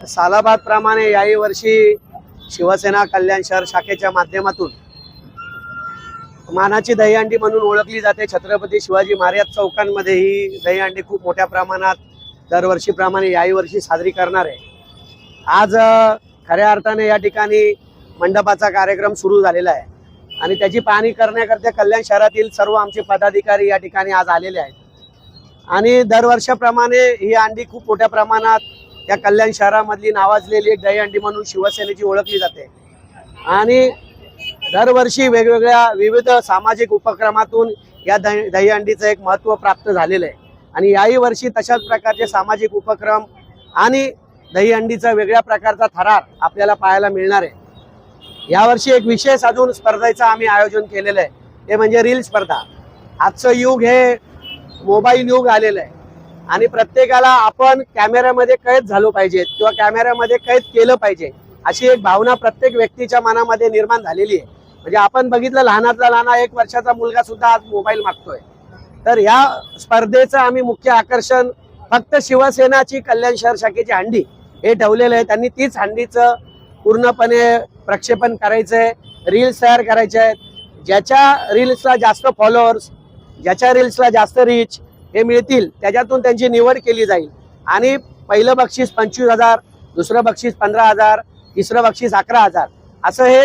सालाबाद प्रमाणे याही वर्षी शिवसेना कल्याण शहर शाखेच्या माध्यमातून मानाची दहीहंडी म्हणून ओळखली जाते. छत्रपती शिवाजी महाराज चौकांमध्ये ही दहीहंडी खूप मोठ्या प्रमाणात दरवर्षीप्रमाणे याही वर्षी साजरी करणार आहे. आज खऱ्या अर्थाने या ठिकाणी मंडपाचा कार्यक्रम सुरू झालेला आहे. आणि त्याची पाहणी करण्याकरता कल्याण शहरातील सर्व आमचे पदाधिकारी या ठिकाणी आज आलेले आहेत. आणि दरवर्षाप्रमाणे ही अंडी खूप मोठ्या प्रमाणात या कल्याण शहरामधली नावाजलेली दहीहंडी म्हणून शिवसेनेची ओळखली जाते. आणि दरवर्षी वेगवेगळ्या विविध सामाजिक उपक्रमातून या दही दहीहंडीचं एक महत्त्व प्राप्त झालेलं आहे. आणि याही वर्षी तशाच प्रकारचे सामाजिक उपक्रम आणि दहीहंडीचा वेगळ्या प्रकारचा थरार आपल्याला पाहायला मिळणार आहे. यावर्षी एक विशेष अजून स्पर्धेचं आम्ही आयोजन केलेलं आहे. ते म्हणजे रील स्पर्धा. आजचं युग हे मोबाईल युग आलेलं आहे. आणि प्रत्येकाला आपण कॅमेऱ्यामध्ये कैद झालो पाहिजे किंवा कॅमेऱ्यामध्ये कैद केलं पाहिजे अशी एक भावना प्रत्येक व्यक्तीच्या मनामध्ये निर्माण झालेली आहे. म्हणजे आपण बघितलं लहानातला लहाना एक वर्षाचा मुलगा सुद्धा आज मोबाईल मागतोय. तर ह्या स्पर्धेचं आम्ही मुख्य आकर्षण फक्त शिवसेनाची कल्याण शहर शाखेची हंडी हे ठेवलेलं आहे. त्यांनी तीच हंडीचं पूर्णपणे प्रक्षेपण करायचं आहे रील्स तयार करायचे आहेत. ज्याच्या रील्सला जास्त फॉलोअर्स ज्याच्या रील्सला जास्त रीच हे मिळतील. त्याच्यातून त्यांची निवड केली जाईल. आणि पहिलं बक्षीस पंचवीस हजार दुसरं बक्षीस पंधरा हजार तिसरं बक्षीस अकरा हजार. असं हे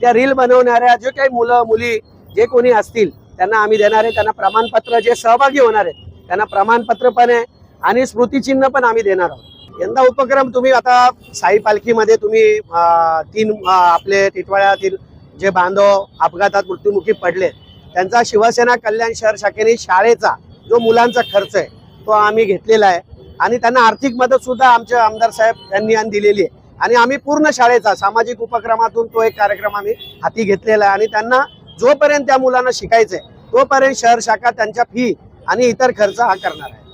त्या रील बनवणाऱ्या जे काही मुलं मुली जे कोणी असतील त्यांना आम्ही देणार आहे. त्यांना प्रमाणपत्र जे सहभागी होणार आहेत त्यांना प्रमाणपत्र पण आहे आणि स्मृतिचिन्ह पण आम्ही देणार आहोत. यंदा उपक्रम तुम्ही आता साई पालखीमध्ये तुम्ही तीन आपले टिटवाळ्यातील जे बांधव अपघातात मृत्युमुखी पडले त्यांचा शिवसेना कल्याण शहर शाखेने शाळेचा जो मुलांचा खर्च आहे तो आम्ही घेतलेला आहे. आणि त्यांना आर्थिक मदत सुद्धा आमच्या आमदार साहेब यांनी आणि दिलेली आहे. आणि आम्ही पूर्ण शाळेचा सामाजिक उपक्रमातून तो एक कार्यक्रम आम्ही हाती घेतलेला आहे. आणि त्यांना जोपर्यंत त्या मुलांना शिकायचंय तोपर्यंत शहर शाखा त्यांच्या फी आणि इतर खर्च हा करणार आहे.